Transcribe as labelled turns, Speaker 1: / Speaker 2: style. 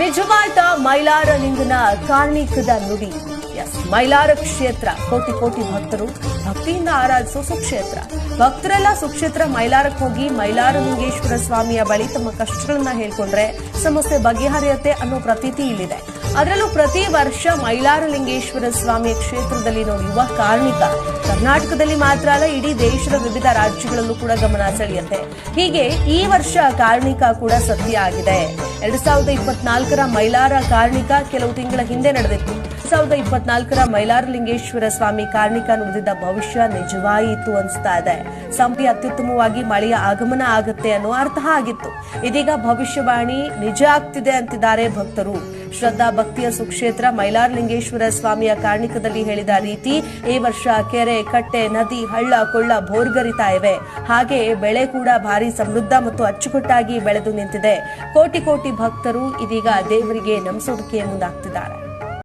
Speaker 1: ನಿಜವಾದ ಮೈಲಾರಲಿಂಗನ ಕಾರ್ಣಿಕದ ನುಡಿ. ಎಸ್ ಮೈಲಾರ ಕ್ಷೇತ್ರ. ಕೋಟಿ ಕೋಟಿ ಭಕ್ತರು ಭಕ್ತಿಯಿಂದ ಆರಾಧಿಸೋ ಸುಕ್ಷೇತ್ರ. ಭಕ್ತರೆಲ್ಲ ಸುಕ್ಷೇತ್ರ ಮೈಲಾರಕ್ಕೆ ಹೋಗಿ ಮೈಲಾರ ಲಿಂಗೇಶ್ವರ ಸ್ವಾಮಿಯ ಬಳಿ ತಮ್ಮ ಕಷ್ಟಗಳನ್ನ ಹೇಳ್ಕೊಂಡ್ರೆ ಸಮಸ್ಯೆ ಬಗೆಹರಿಯತ್ತೆ ಅನ್ನೋ ಪ್ರತೀತಿ ಇಲ್ಲಿದೆ. ಅದರಲ್ಲೂ ಪ್ರತಿ ವರ್ಷ ಮೈಲಾರ ಲಿಂಗೇಶ್ವರ ಸ್ವಾಮಿಯ ಕ್ಷೇತ್ರದಲ್ಲಿ ನೋಡುವ ಕಾರ್ಮಿಕ ಕರ್ನಾಟಕದಲ್ಲಿ ಮಾತ್ರ ಅಲ್ಲ, ಇಡೀ ದೇಶದ ವಿವಿಧ ರಾಜ್ಯಗಳಲ್ಲೂ ಕೂಡ ಗಮನ ಸೆಳೆಯುತ್ತೆ. ಹೀಗೆ ಈ ವರ್ಷ ಕಾರ್ಮಿಕ ಕೂಡ ಸತ್ಯ ಆಗಿದೆ. ಎರಡ್ ಸಾವಿರದ ಇಪ್ಪತ್ನಾಲ್ಕರ ಮೈಲಾರ ಕಾರ್ಣಿಕ ಕೆಲವು ತಿಂಗಳ ಹಿಂದೆ ನಡೆದಿತ್ತು. ಸಾವಿರದ ಇಪ್ಪತ್ನಾಲ್ಕರ ಮೈಲಾರಲಿಂಗೇಶ್ವರ ಸ್ವಾಮಿ ಕಾರ್ಣಿಕ ನುಡಿದಿದ್ದ ಭವಿಷ್ಯ ನಿಜವಾಯಿತು ಅನಿಸ್ತಾ ಇದೆ. ಸಂಪಿ ಅತ್ಯುತ್ತಮವಾಗಿ ಮಳೆಯ ಆಗಮನ ಆಗುತ್ತೆ ಅನ್ನೋ ಅರ್ಥ ಆಗಿತ್ತು. ಇದೀಗ ಭವಿಷ್ಯವಾಣಿ ನಿಜ ಆಗ್ತಿದೆ ಅಂತಿದ್ದಾರೆ ಭಕ್ತರು. ಶ್ರದ್ಧಾ ಭಕ್ತಿಯ ಸುಕ್ಷೇತ್ರ ಮೈಲಾರಲಿಂಗೇಶ್ವರ ಸ್ವಾಮಿಯ ಕಾರ್ಣಿಕದಲ್ಲಿ ಹೇಳಿದ ರೀತಿ ಈ ವರ್ಷ ಕೆರೆ, ಕಟ್ಟೆ, ನದಿ, ಹಳ್ಳ, ಕೊಳ್ಳ, ಭೋರ್ಗರಿತಾ ಇವೆ. ಹಾಗೆ ಬೆಳೆ ಕೂಡ ಭಾರಿ ಸಮೃದ್ಧ ಮತ್ತು ಅಚ್ಚುಕಟ್ಟಾಗಿ ಬೆಳೆದು ನಿಂತಿದೆ. ಕೋಟಿ ಕೋಟಿ ಭಕ್ತರು ಇದೀಗ ದೇವರಿಗೆ ನಮಸೋದಕ್ಕೆ ಮುಂದಾಗ್ತಿದ್ದಾರೆ.